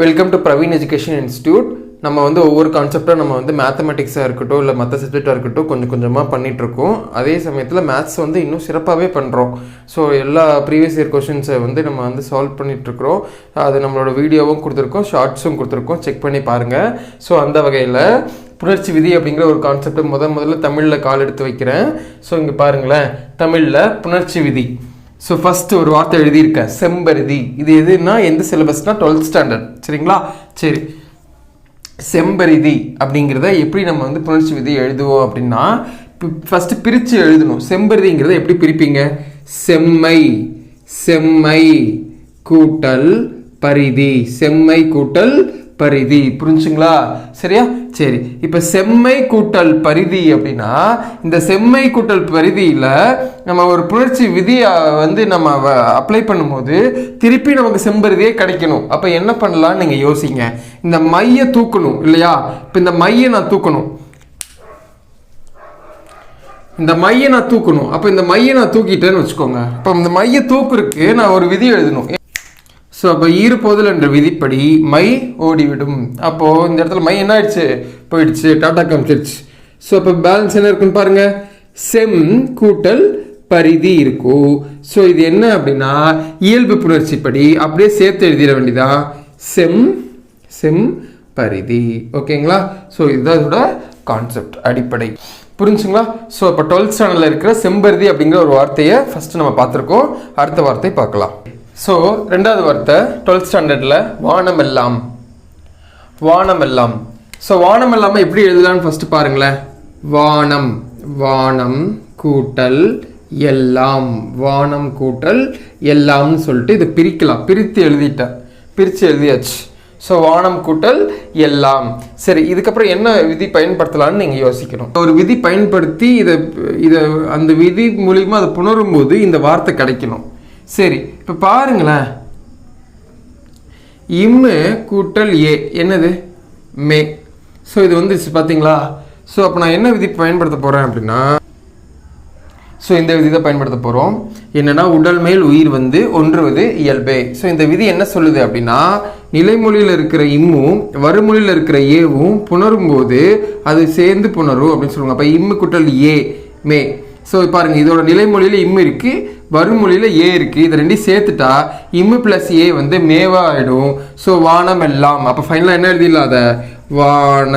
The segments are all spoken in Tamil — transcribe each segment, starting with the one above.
Welcome to Praveen education institute நம்ம வந்து ஒவ்வொரு கான்செப்டாக நம்ம வந்து மேத்தமெட்டிக்ஸாக இருக்கட்டும் இல்லை மற்ற சப்ஜெக்டாக இருக்கட்டும் கொஞ்சம் கொஞ்சமாக பண்ணிகிட்ருக்கோம் அதே சமயத்தில் மேத்ஸ் வந்து இன்னும் சிறப்பாகவே பண்ணுறோம் ஸோ எல்லா ப்ரீவியஸ் இயர் கொஷின்ஸை வந்து நம்ம வந்து சால்வ் பண்ணிகிட்ருக்குறோம் அது நம்மளோட வீடியோவும் கொடுத்துருக்கோம் ஷார்ட்ஸும் கொடுத்துருக்கோம். செக் பண்ணி பாருங்கள் ஸோ அந்த வகையில் புணர்ச்சி விதி அப்படிங்கிற ஒரு கான்செப்டை முத முதல்ல தமிழில் கால் எடுத்து வைக்கிறேன். ஸோ இங்கே பாருங்களேன். தமிழில் புணர்ச்சி விதி. ஸோ ஃபஸ்ட்டு ஒரு வார்த்தை எழுதியிருக்கேன் செம்பருதி. இது எதுனா எந்த சிலபஸ்னால் டுவெல்த் ஸ்டாண்டர்ட் சரிங்களா? சரி. செம்பருதி அப்படிங்கிறத எப்படி நம்ம வந்து புணர்ச்சி விதி எழுதுவோம் அப்படின்னா ஃபஸ்ட்டு பிரித்து எழுதணும். செம்பருதிங்கிறத எப்படி பிரிப்பீங்க? செம்மை செம்மை கூட்டல் பரிதி. செம்மை கூட்டல் பரிதி. புரிஞ்சுங்களா? சரியா? சரி இப்போ செம்மை கூட்டல் பரிதி அப்படின்னா இந்த செம்மை கூட்டல் பரிதியில் நம்ம ஒரு புணர்ச்சி விதியை வந்து நம்ம அப்ளை பண்ணும்போது திருப்பி நமக்கு செம்பருதியே கிடைக்கணும். அப்போ என்ன பண்ணலாம்னு நீங்கள் யோசிங்க. இந்த மையை தூக்கணும் இல்லையா? இப்போ இந்த மையை நான் தூக்கணும். இந்த மையை நான் தூக்கணும். அப்போ இந்த மையை நான் தூக்கிட்டேன்னு வச்சுக்கோங்க. இப்போ இந்த மையை தூக்குறதுக்கு நான் ஒரு விதி எழுதணும். ஸோ அப்போ ஈறுபோதல் என்ற விதிப்படி மை ஓடிவிடும். அப்போது இந்த இடத்துல மை என்ன ஆயிடுச்சு? போயிடுச்சு. டாட்டா காமிச்சிருச்சு. ஸோ அப்போ பேலன்ஸ் என்ன இருக்குன்னு பாருங்கள் செம் கூட்டல் பரிதி இருக்கும் ஸோ இது என்ன அப்படின்னா இயல்பு புணர்ச்சிப்படி அப்படியே சேர்த்து எழுதிட வேண்டியதான் செம் செம் பரிதி. ஓகேங்களா ஸோ இதுதான் இதோட கான்செப்ட் அடிப்படை. புரிஞ்சுங்களா? ஸோ இப்போ டுவெல்த் ஸ்டாண்டர்டில் இருக்கிற செம்பருதி அப்படிங்கிற ஒரு வார்த்தையை ஃபஸ்ட்டு நம்ம பார்த்துருக்கோம். அடுத்த வார்த்தை பார்க்கலாம். ஸோ ரெண்டாவது வார்த்தை டுவெல்த் ஸ்டாண்டர்டில் வானமெல்லாம். வானமெல்லாம். ஸோ வானம் இல்லாமல் எப்படி எழுதலாம்னு ஃபஸ்ட்டு பாருங்களேன். வானம் வானம் கூட்டல் எல்லாம். வானம் கூட்டல் எல்லாம்னு சொல்லிட்டு இதை பிரிக்கலாம். பிரித்து எழுதிட்டேன். பிரித்து எழுதியாச்சு. ஸோ வானம் கூட்டல் எல்லாம். சரி இதுக்கப்புறம் என்ன விதி பயன்படுத்தலாம்னு நீங்கள் யோசிக்கணும். ஒரு விதி பயன்படுத்தி இதை இதை அந்த விதி மூலியமாக அதை புணரும்போது இந்த வார்த்தை கிடைக்கணும். சரி இப்போ பாருங்களேன். இம்மு கூட்டல் ஏ என்னது? மே. ஸோ இது வந்துச்சு பார்த்தீங்களா ஸோ அப்போ நான் என்ன விதி பயன்படுத்த போகிறேன் அப்படின்னா ஸோ இந்த விதி தான் பயன்படுத்த போகிறோம் என்னன்னா உடல் மேல் உயிர் வந்து ஒன்றுவது இயல்பே. ஸோ இந்த விதி என்ன சொல்லுது அப்படின்னா நிலைமொழியில் இருக்கிற இம்மும் வறுமொழியில் இருக்கிற ஏவும் புணரும் போது அது சேர்ந்து புணரும் அப்படின்னு சொல்லுவாங்க. அப்போ இம்மு குட்டல் ஏ மே. ஸோ பாருங்கள் இதோட நிலைமொழியில் இம்மு இருக்குது வருமொழியில் ஏ இருக்குது இதை ரெண்டையும் சேர்த்துட்டா இம்மு ப்ளஸ் ஏ வந்து மேவா ஆகிடும் ஸோ வானம் எல்லாம் அப்போ ஃபைனலாக என்ன எழுதிடலாம் அதை? வான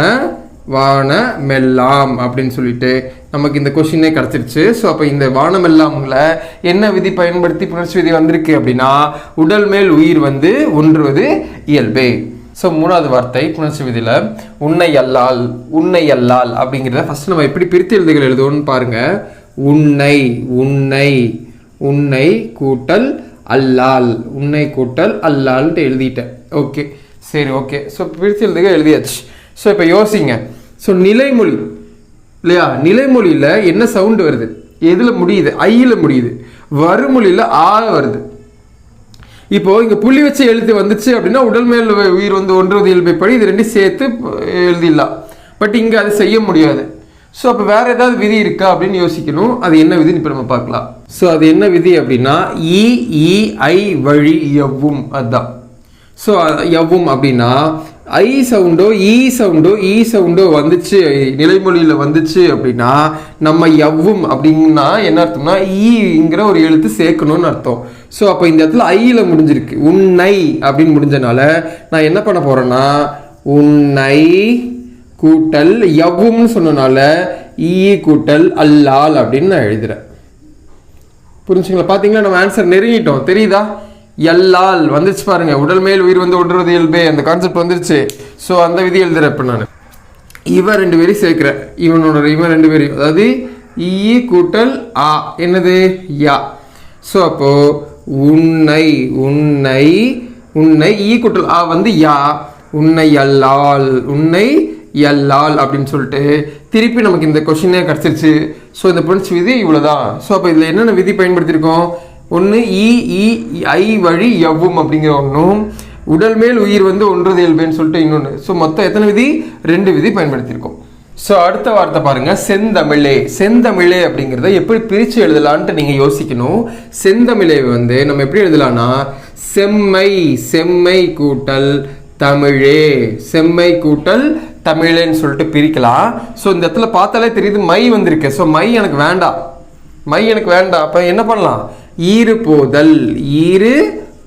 வான மெல்லாம் அப்படின்னு சொல்லிட்டு நமக்கு இந்த கொஷினே கிடச்சிருச்சு. ஸோ அப்போ இந்த வானமெல்லாம்ல என்ன விதி பயன்படுத்தி புணர்ச்சி விதி வந்திருக்கு அப்படின்னா உடல் மேல் உயிர் வந்து ஒன்றுவது இயல்பே. ஸோ மூணாவது வார்த்தை புணர்ச்சி விதியில் உன்னை அல்லால் உன்னை அல்லால் அப்படிங்கிறத ஃபஸ்ட் நம்ம எப்படி பிரித்து எழுதுகள் எழுதுவோம்னு பாருங்கள் உன்னை உன்னை உன்னை கூட்டல் அல்லால். உன்னை கூட்டல் அல்லால்ட்டு எழுதிட்டேன். ஓகே சரி ஓகே. ஸோ பிரித்து எழுதுக எழுதியாச்சு. ஸோ இப்போ யோசிங்க. ஸோ நிலைமொழி இல்லையா? நிலைமொழியில் என்ன சவுண்டு வருது? எதில் முடியுது? ஐயில் முடியுது. வறுமொழியில் ஆ வருது. இப்போது இங்கே புள்ளி வச்சு எழுத்து வந்துச்சு அப்படின்னா உடல் மேல் உயிர் வந்து ஒன்றுவது இயல்பை படி இது ரெண்டையும் சேர்த்து எழுதிடலாம். பட் இங்கே அது செய்ய முடியாது. ஸோ அப்போ வேற ஏதாவது விதி இருக்கா அப்படின்னு யோசிக்கணும். அது என்ன விதின்னு இப்போ நம்ம பார்க்கலாம். ஸோ அது என்ன விதி அப்படின்னா இஇஐ வழி எவ்வும். அதுதான். ஸோ எவ்வும் அப்படின்னா ஐ சவுண்டோ இ சவுண்டோ இ சவுண்டோ வந்துச்சு நிலைமொழியில் வந்துச்சு அப்படின்னா நம்ம எவ்வும் அப்படின்னா என்ன அர்த்தம்னா ஈங்கிற ஒரு எழுத்து சேர்க்கணும்னு அர்த்தம். ஸோ அப்போ இந்த இடத்துல ஐயில் முடிஞ்சிருக்கு. உன்னை அப்படின்னு முடிஞ்சனால நான் என்ன பண்ண போகிறேன்னா உன்னை கூட்டல் யகும்னு சொன்னனால ஈ கூட்டல் அல்லால் அப்படின்னு நான் எழுதுறேன். புரிஞ்சுங்களா? பார்த்தீங்களா நம்ம ஆன்சர் நெருங்கிட்டோம். தெரியுதா? எல்லால் வந்துச்சு பாருங்க. உடல் மேல் உயிர் வந்து ஒன்றுவது இயல்பே. அந்த கான்செப்ட் வந்துருச்சு. ஸோ அந்த விதி எழுதுறேன் இப்போ நான். இவன் ரெண்டு பேரையும் சேர்க்கிறேன். இவனோட இவன் ரெண்டு பேரையும். அதாவது ஈ கூட்டல் ஆ. என்னது? யா. ஸோ அப்போ உன்னை உன்னை உன்னை ஈ கூட்டல் ஆ வந்து யா. உன்னை அல்லால். உன்னை எல்லால் அப்படின்னு சொல்லிட்டு திருப்பி நமக்கு இந்த கொஷினே கிடச்சிருச்சு. ஸோ இந்த புணர்ச்சி விதி இவ்வளோதான் ஸோ அப்போ இதில் என்னென்ன விதி பயன்படுத்தியிருக்கோம்? ஒன்று இ ஐ வழி எவ்வும் அப்படிங்கிற ஒன்றும் உடல் மேல் உயிர் வந்து ஒன்றது இயல்புன்னு சொல்லிட்டு இன்னொன்று ஸோ மொத்தம் எத்தனை விதி? ரெண்டு விதி பயன்படுத்தியிருக்கோம். ஸோ அடுத்த வார்த்தை பாருங்கள் செந்தமிழே. செந்தமிழே அப்படிங்கிறத எப்படி பிரித்து எழுதலான்ட்டு நீங்கள் யோசிக்கணும். செந்தமிழை வந்து நம்ம எப்படி எழுதலாம்னா செம்மை செம்மை கூட்டல் தமிழே. செம்மை கூட்டல் தமிழேன்னு சொல்லிட்டு பிரிக்கலாம். ஸோ இந்த இடத்துல பார்த்தாலே தெரியுது மை வந்திருக்கு. ஸோ மை எனக்கு வேண்டாம் மை எனக்கு வேண்டாம் அப்போ என்ன பண்ணலாம்? ஈறு போதல். ஈறு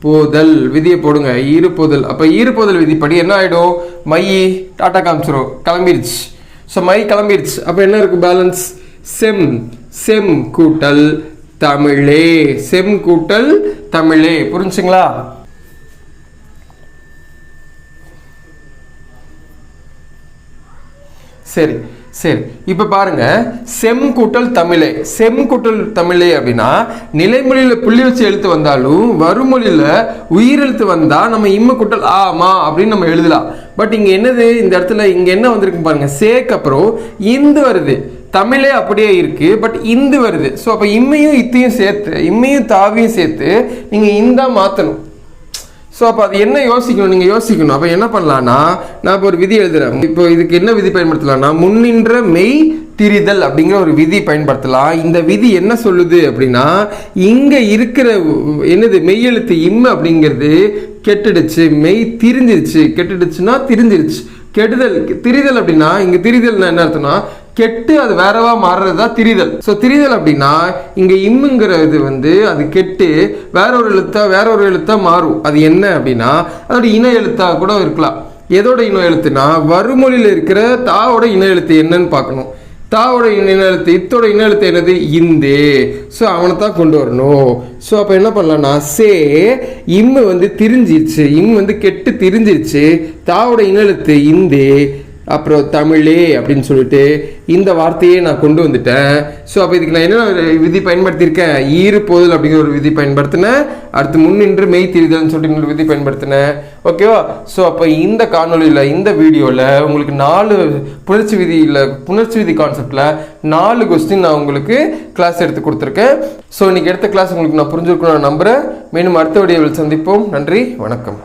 போதல். விதியை போடுங்க. ஈறு போதல். அப்போ ஈறு போதல் விதிப்படி என்ன ஆகிடும் மை டாட்டா காமிச்சிரும். கிளம்பிருச்சு. ஸோ மை கிளம்பிருச்சு. அப்போ என்ன இருக்கு? பேலன்ஸ் செம் செம் கூட்டல் தமிழே. செம் கூட்டல் தமிழே. புரிஞ்சுங்களா? சரி சரி. இப்போ பாருங்க செம் கூட்டல் தமிழே. செம் கூட்டல் தமிழே அப்படின்னா நிலைமொழியில் புள்ளி வச்சு எழுத்து வந்தாலும் வறுமொழியில் உயிரெழுத்து வந்தால் நம்ம இம்ம கூட்டல் ஆமா அப்படின்னு நம்ம எழுதலாம். பட் இங்கே என்னது? இந்த இடத்துல இங்கே என்ன வந்திருக்கு பாருங்க. சேக்கு அப்புறம் இந்து வருது. தமிழே அப்படியே இருக்கு பட் இந்து வருது. ஸோ அப்போ இம்மையும் இத்தையும் சேர்த்து இம்மையும் தாவியும் சேர்த்து நீங்கள் இந்தா மாற்றணும் ஸோ அப்போ அது என்ன யோசிக்கணும்? நீங்கள் யோசிக்கணும். அப்போ என்ன பண்ணலான்னா நான் இப்போ ஒரு விதி எழுதுறேன். இப்போ இதுக்கு என்ன விதி பயன்படுத்தலாம்னா முன்னின்ற மெய் திரிதல் அப்படிங்கிற ஒரு விதி பயன்படுத்தலாம். இந்த விதி என்ன சொல்லுது அப்படின்னா இங்கே இருக்கிற என்னது மெய்யெழுத்து இம்மு அப்படிங்கிறது கெட்டுடுச்சு மெய் திரிஞ்சிருச்சு. கெட்டுடுச்சுன்னா திரிஞ்சிருச்சு. கெடுதல் திரிதல் அப்படின்னா இங்கே திரிதல்னா என்ன அர்த்தம்னா கெட்டு அது வேறவா மாறுறது தான் திரிதல். ஸோ திரிதல் அப்படின்னா இங்கே இம்முங்கிற இது வந்து அது கெட்டு வேற ஒரு எழுத்தா வேற ஒரு எழுத்தா மாறும். அது என்ன அப்படின்னா அதோட இன எழுத்தா கூட இருக்கலாம். எதோட இன எழுத்துனா வறுமொழியில் இருக்கிற தாவோட இன எழுத்து என்னன்னு பார்க்கணும். தாவோட இன எழுத்து இத்தோட இன எழுத்து என்னது? இந்தே. ஸோ அவனை தான் கொண்டு வரணும். ஸோ அப்போ என்ன பண்ணலாம்னா சே இம்மு வந்து திரிஞ்சிருச்சு இம் வந்து கெட்டு திரிஞ்சிருச்சு தாவோட இன எழுத்து இந்தே. அப்புறம் தமிழே அப்படின்னு சொல்லிட்டு இந்த வார்த்தையே நான் கொண்டு வந்துட்டேன். ஸோ அப்போ இதுக்கு நான் என்ன ஒரு விதி பயன்படுத்தியிருக்கேன்? ஈறு போதல் அப்படிங்கிற ஒரு விதி பயன்படுத்தினேன். அடுத்து முன்னின்று மெய் திரிதல்னு சொல்லிட்டு இன்னொரு விதி பயன்படுத்தினேன். ஓகேவா ஸோ அப்போ இந்த காணொலியில் இந்த வீடியோவில் உங்களுக்கு நாலு புணர்ச்சி விதியில் புணர்ச்சி விதி கான்செப்டில் நாலு கொஸ்டின் நான் உங்களுக்கு கிளாஸ் எடுத்து கொடுத்துருக்கேன். ஸோ இன்றைக்கி எடுத்த கிளாஸ் உங்களுக்கு நான் புரிஞ்சுருக்கணும் நான் நம்புகிறேன் மீண்டும் அடுத்த வீடியோவில் சந்திப்போம். நன்றி வணக்கம்.